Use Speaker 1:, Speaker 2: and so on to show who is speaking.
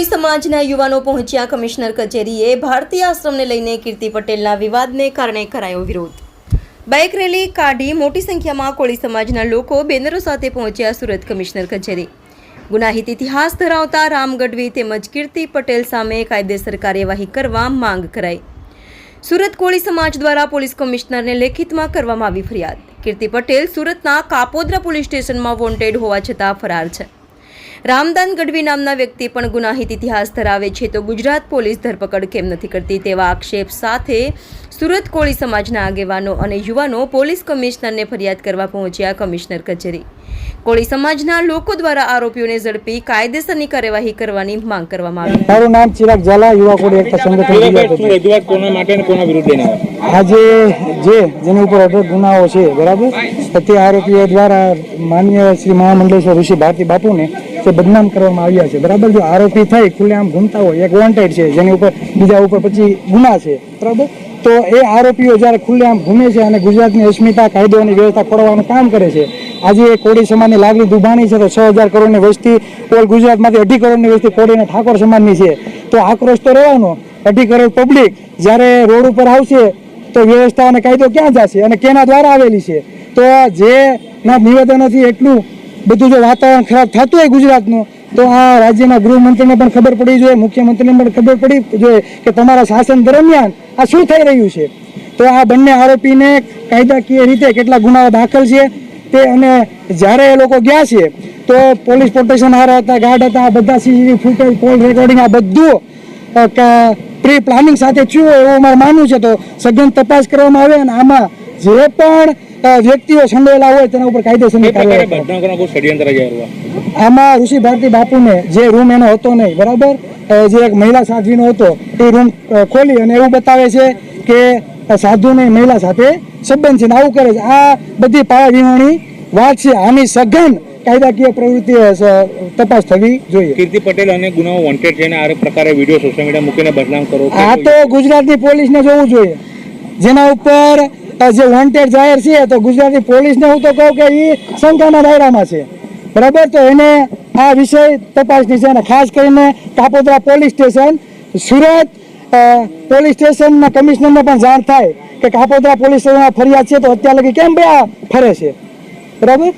Speaker 1: કોળી સમાજના યુવાનો પહોંચ્યા કમિશનર કચેરીએ ભારતીય આશ્રમને લઈને કીર્તિ પટેલના વિવાદને કારણે કરાયો વિરોધ. બાઇક રેલી કાઢી મોટી સંખ્યામાં કોળી સમાજના લોકો બેનરો સાથે પહોંચ્યા સુરત કમિશનર કચેરી. ગુનાહિત ઇતિહાસ ધરાવતા રામ ગઢવી તેમજ કીર્તિ પટેલ સામે કાયદેસર કાર્યવાહી કરવા માંગ કરાઈ. સુરત કોળી સમાજ દ્વારા પોલીસ કમિશનરને લેખિતમાં કરવામાં આવી ફરિયાદ. કીર્તિ પટેલ સુરતના કાપોદ્રા પોલીસ સ્ટેશનમાં વોન્ટેડ હોવા છતાં ફરાર છે. રામદાન ગઢવી નામના વ્યક્તિ પણ ગુનાહિત ઇતિહાસ ધરાવે છે. તો ગુજરાત પોલીસ ધરપકડ કેમ નથી કરતી તેવા આક્ષેપ સાથે સુરત કોળી સમાજના આગેવાનો અને યુવાનો પોલીસ કમિશનરને ફરિયાદ કરવા પહોંચ્યા કમિશનર કચેરી. કોળી સમાજના લોકો દ્વારા આરોપીઓને ઝડપી કાયદેસરની કાર્યવાહી કરવાની માંગ કરવામાં આવી.
Speaker 2: મારું નામ ચિરાગ ઝાલા યુવા કોળી એકતા સંગઠન
Speaker 3: રજૂઆત કોના માટે અને કોના વિરુદ્ધ લઈને
Speaker 2: આજે જે જેની ઉપર અઢળક ગુનાઓ છે બરાબર? તે આરોપીઓ દ્વારા માન્ય શ્રી મહામંડલેશ્વર ઋષિ ભારતી બાપુને જે બદનામ કરવામાં આવ્યા છે. બરાબર જો આરોપી થઈ ખુલ્લેઆમ ઘૂમતા હોય, એક વોન્ટેડ છે, જેની ઉપર બીજા ઉપર પછી ગુના છે. બરાબર? તો એ આરોપીઓ જ્યારે ખુલ્લેઆમ ઘૂમે છે અને ગુજરાતની અસ્મિતા કાયદો અને વ્યવસ્થા ખોરવાનું કામ કરે છે, આજે એ કોળી સમાજની લાગણી દુભાણી છે, તો છ હજાર કરોડની વસ્તી, ઓલ ગુજરાતમાંથી અઢી કરોડની વસ્તી કોળી અને ઠાકોર સમાજની છે. તો આક્રોશ તો રહેવાનો. અઢી કરોડ પબ્લિક જ્યારે રોડ ઉપર આવશે, તો વ્યવસ્થા અને કાયદો ક્યાં જશે અને કેના દ્વારા આવેલી છે? તો જે ના નિવેદનોથી એટલું બધું જો વાતાવરણ ખરાબ થતું હોય ગુજરાતનું, તો આ રાજ્યના ગૃહમંત્રીને પણ ખબર પડી જોઈએ, મુખ્યમંત્રીને પણ ખબર પડી જોઈએ કે તમારા શાસન દરમિયાન આ શું થઈ રહ્યું છે. તો આ બંને આરોપીને કાયદાકીય રીતે કેટલા ગુનાઓ દાખલ છે તે અને જ્યારે એ લોકો ગયા છે, તો પોલીસ પ્રોટેક્શન હારા હતા, ગાર્ડ હતા, આ બધા સીસીટીવી ફૂટેજ, કોલ રેકોર્ડિંગ, આ બધું પ્રી પ્લાનિંગ સાથે થયું એવું મારું માનવું છે. તો સઘન તપાસ કરવામાં આવે અને આમાં જે પણ વ્યક્તિઓ સંડોયેલા હોય તેના ઉપર
Speaker 3: જાહેરમાં
Speaker 2: આમાં ઋષિ ભારતી બાપુને જે રૂમ એનો હતો નહીં બરાબર? જે એક મહિલા સાધ્વીનો હતો એ રૂમ ખોલી અને એવું બતાવે છે કે સાધુને મહિલા સાથે સંબંધ છે આવું કરે છે. આ બધી પાયાવિહોણી વાત છે. આની સઘન કાયદાકીય પ્રવૃત્તિ તપાસ થવી જોઈએ.
Speaker 3: કીર્તિ પટેલ અને ગુનાઓ વોન્ટેડ છે આ પ્રકારે વીડિયો સોશિયલ મીડિયા મૂકીને બદનામ કરો
Speaker 2: આ તો ગુજરાતની પોલીસને જોવું જોઈએ. જેના ઉપર જે વોન્ટેડ જાહેર છે, તો ગુજરાતી પોલીસને હું તો કહું કે એ શંકાના દાયરામાં છે. બરાબર? તો એને આ વિષય તપાસની છે અને ખાસ કરીને Kapodra police station, Surat police સ્ટેશનના કમિશનરને પણ જાણ થાય કે કાપોદ્રા પોલીસ સ્ટેશનમાં ફરિયાદ છે, તો અત્યાર લગી કેમ બે ફરે છે? બરાબર?